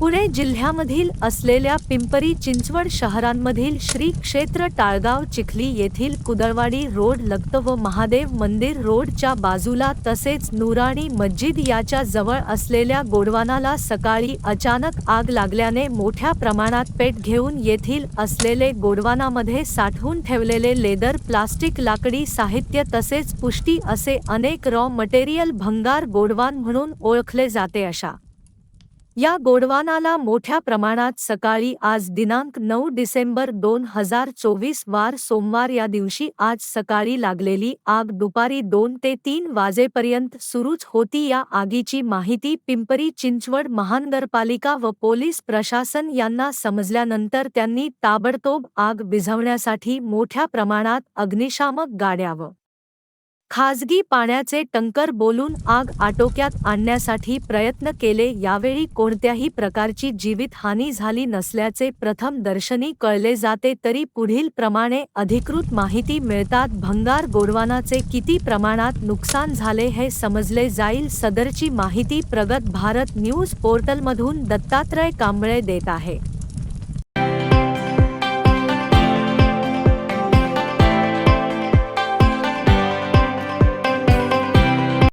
पुणे जिल्ह्यामधील असलेल्या पिंपरी चिंचवड शहरांमधील श्री क्षेत्र टाळगाव चिखली येथील कुदळवाडी रोड लगत व महादेव मंदिर रोडच्या बाजूला तसेच नुराणी मस्जिद याच्या जवळ असलेल्या गोडवानाला सकाळी अचानक आग लागल्याने मोठ्या प्रमाणात पेट घेऊन येथील असलेले गोडवानामध्ये साठवून ठेवलेले लेदर प्लास्टिक लाकडी साहित्य तसेच पुष्टी असे अनेक रॉ मटेरियल भंगार गोडवान म्हणून ओळखले जाते अशा. या गोडवानाला मोठ्या प्रमाणात सकाळी आज दिनांक नऊ डिसेंबर दोन हजार चोवीस वार सोमवार या दिवशी आज सकाळी लागलेली आग दुपारी दोन ते तीन वाजेपर्यंत सुरूच होती. या आगीची माहिती पिंपरी चिंचवड महानगरपालिका व पोलीस प्रशासन यांना समजल्यानंतर त्यांनी ताबडतोब आग विझवण्यासाठी मोठ्या प्रमाणात अग्निशामक गाड्या व खाजगी पाण्याचे टंकर बोलून आग आटोक्यात आणण्यासाठी प्रयत्न केले यावेळी कोणत्याही प्रकारची जीवितहानी झाली नसल्याचे प्रथम दर्शनी कळले जाते तरी पुढील प्रमाणे अधिकृत माहिती मिळतात. भंगार गोरवानाचे किती प्रमाणात नुकसान झाले हे समजले जाईल. सदरची माहिती प्रगत भारत न्यूज पोर्टलमधून दत्तात्रय कांबळे देत आहे.